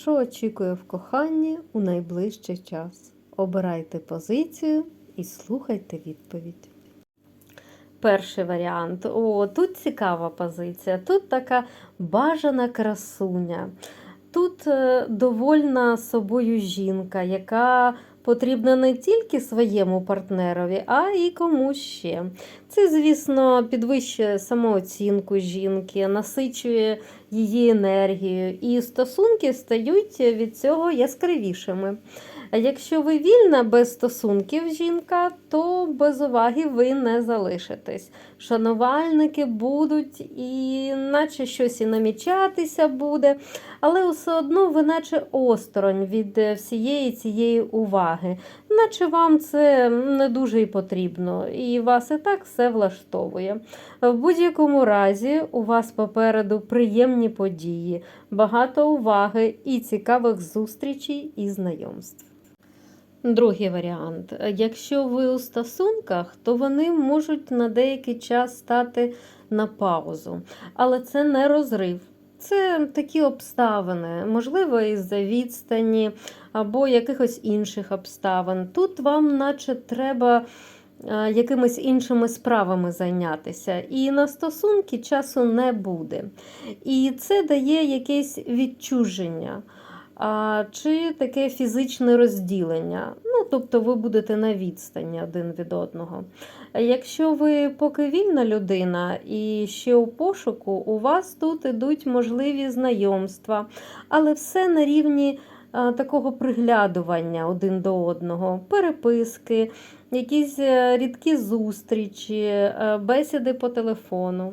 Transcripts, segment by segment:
Що очікує в коханні у найближчий час? Обирайте позицію і слухайте відповідь. Перший варіант. О, тут цікава позиція. Тут така бажана красуня. Тут е, довольна собою жінка, яка потрібна не тільки своєму партнерові, а й комусь ще. Це, звісно, підвищує самооцінку жінки, насичує її енергією, і стосунки стають від цього яскравішими. А якщо ви вільна без стосунків жінка, то без уваги ви не залишитесь. Шанувальники будуть, і наче щось і намічатися буде, але все одно ви наче осторонь від всієї цієї уваги, наче вам це не дуже і потрібно, і вас і так все влаштовує. В будь-якому разі у вас попереду приємні події, багато уваги і цікавих зустрічей і знайомств. Другий варіант. Якщо ви у стосунках, то вони можуть на деякий час стати на паузу. Але це не розрив. Це такі обставини, можливо, із-за відстані або якихось інших обставин. Тут вам, наче, треба е, якимись іншими справами зайнятися. І на стосунки часу не буде. І це дає якесь відчуження чи таке фізичне розділення. Ну, Тобто ви будете на відстані один від одного. Якщо ви поки вільна людина і ще у пошуку, у вас тут ідуть можливі знайомства, але все на рівні такого приглядування один до одного, переписки, якісь е, рідкі зустрічі, е, бесіди по телефону.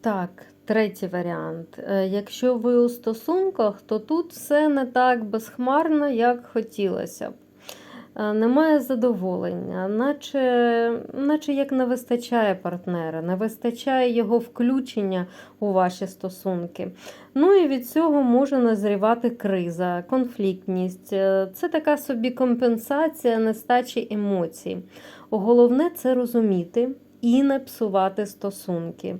Так, третій варіант. Е, Якщо ви у стосунках, то тут все не так безхмарно, як хотілося б. Е, Немає задоволення, наче, наче як не вистачає партнера, не вистачає його включення у ваші стосунки. Ну і від цього може назрівати криза, конфліктність. Е, Це така собі компенсація нестачі емоцій. Головне це розуміти і не псувати стосунки.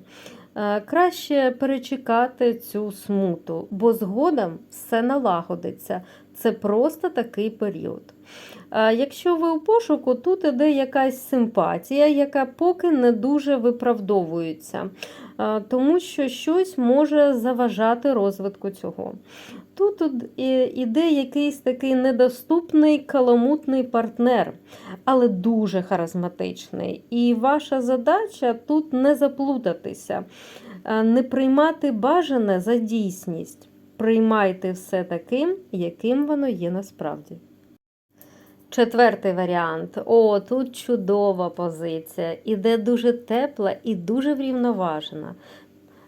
Е, Краще перечекати цю смуту, бо згодом все налагодиться. Це просто такий період. Е, Якщо ви у пошуку, тут іде якась симпатія, яка поки не дуже виправдовується, е, тому що щось може заважати розвитку цього. Тут іде якийсь такий недоступний каламутний партнер, але дуже харизматичний. І ваша задача тут не заплутатися, е, не приймати бажане за дійсність. Приймайте все таким, яким воно є насправді. Четвертий варіант. О, тут чудова позиція. Іде дуже тепла і дуже врівноважена.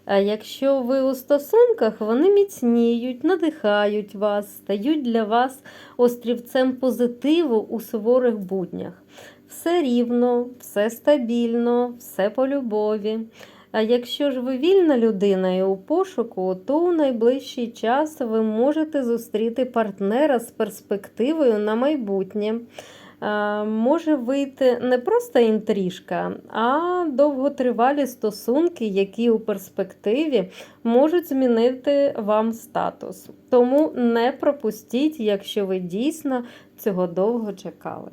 А Якщо ви у стосунках, вони міцніють, надихають вас, стають для вас острівцем позитиву у суворих буднях. Все рівно, все стабільно, все по любові. А якщо ж ви вільна людина і у пошуку, то у найближчий час ви можете зустріти партнера з перспективою на майбутнє. А, Може вийти не просто інтрижка, а довготривалі стосунки, які у перспективі можуть змінити вам статус. Тому не пропустіть, якщо ви дійсно цього довго чекали.